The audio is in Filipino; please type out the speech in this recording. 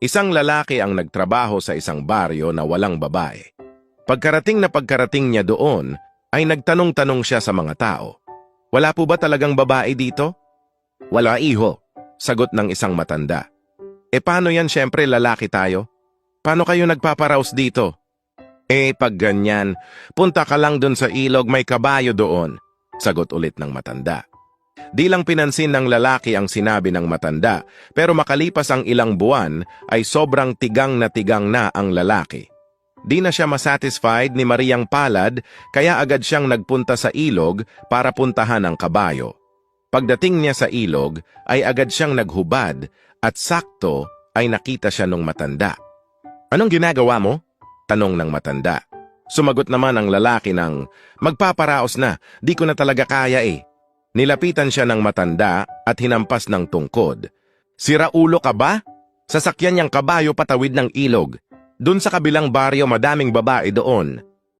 Isang lalaki ang nagtrabaho sa isang baryo na walang babae. Pagkarating na pagkarating niya doon, ay nagtanong-tanong siya sa mga tao. Wala po ba talagang babae dito? Wala iho, sagot ng isang matanda. E paano yan syempre lalaki tayo? Paano kayo nagpaparaos dito? Eh pag ganyan, punta ka lang dun sa ilog may kabayo doon, sagot ulit ng matanda. Di lang pinansin ng lalaki ang sinabi ng matanda, pero makalipas ang ilang buwan ay sobrang tigang na tigang na ang lalaki. Di na siya masatisfied ni Mariang Palad kaya agad siyang nagpunta sa ilog para puntahan ang kabayo. Pagdating niya sa ilog ay agad siyang naghubad at sakto ay nakita siya ng matanda. Anong ginagawa mo? Tanong ng matanda. Sumagot naman ang lalaki ng, magpaparaos na, di ko na talaga kaya eh. Nilapitan siya ng matanda at hinampas ng tungkod. Sira ulo ka ba? Sasakyan niyang kabayo patawid ng ilog. Doon sa kabilang baryo madaming babae doon.